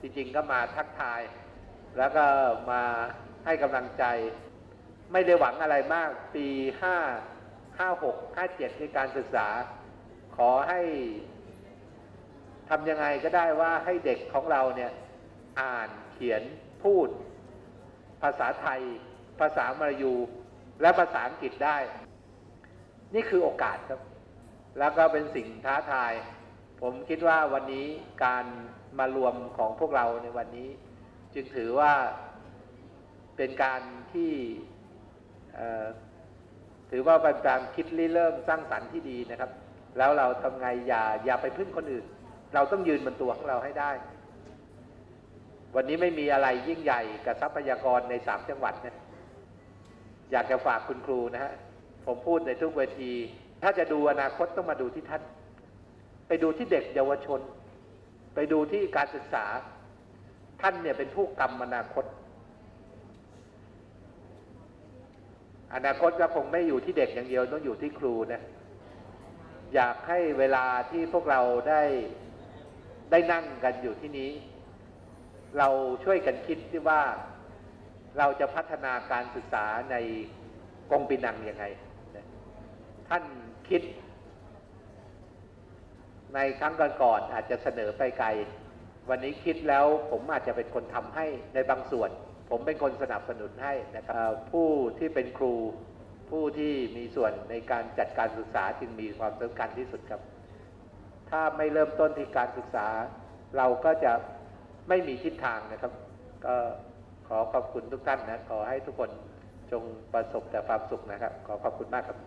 จริงๆก็มาทักทาย แล้วก็มาให้กำลังใจ ไม่ได้หวังอะไรมากปี5 5 6 5 7ในการศึกษา ขอให้ทำยังไงก็ได้ว่าให้เด็กของเราเนี่ยอ่านเขียนพูด ภาษาไทย ภาษามลายูและภาษาอังกฤษได้ นี่คือโอกาสครับ แล้วก็เป็นสิ่งท้าทาย ผมคิดว่าวันนี้การมารวมของพวกเราในวันนี้ จึงถือว่าเป็นการที่ถือว่าเป็นการคิดริเริ่มสร้างสรรค์ที่ดีนะครับ แล้วเราทำไงอย่าอย่าไปพึ่งคนอื่น เราต้องยืนบนตัวของเราให้ได้ วันนี้ไม่มีอะไรยิ่งใหญ่กับทรัพยากรในสามจังหวัดนะอยากจะฝากคุณครูนะฮะผมพูดในทุกเวที ถ้าจะดูอนาคตต้องมาดูที่ท่าน ไปดูที่เด็กเยาวชน ไปดูที่การศึกษา ท่านเนี่ยเป็นผู้กำอนาคต อนาคตก็คงไม่อยู่ที่เด็กอย่างเดียวต้องอยู่ที่ครูนะอยากให้เวลาที่พวกเราได้ได้นั่งกันอยู่ที่นี้ เราช่วยกันคิดที่ว่าเราจะพัฒนาการศึกษาในกงปีนังยังไง ท่านคิด ในครั้งก่อนๆอาจจะเสนอไปไกล วันนี้คิดแล้วผมอาจจะเป็นคนทำให้ในบางส่วน ผมเป็นคนสนับสนุนให้นะครับผู้ที่เป็นครูผู้ที่มีส่วนในการจัดการศึกษาจึงมีความสำคัญที่สุดครับ ถ้าไม่เริ่มต้นที่การศึกษา เราก็จะไม่มีทิศทางนะครับ ก็ขอขอบคุณทุกท่านนะ ขอให้ทุกคนจงประสบแต่ความสุขนะครับ ขอขอบคุณมากครับ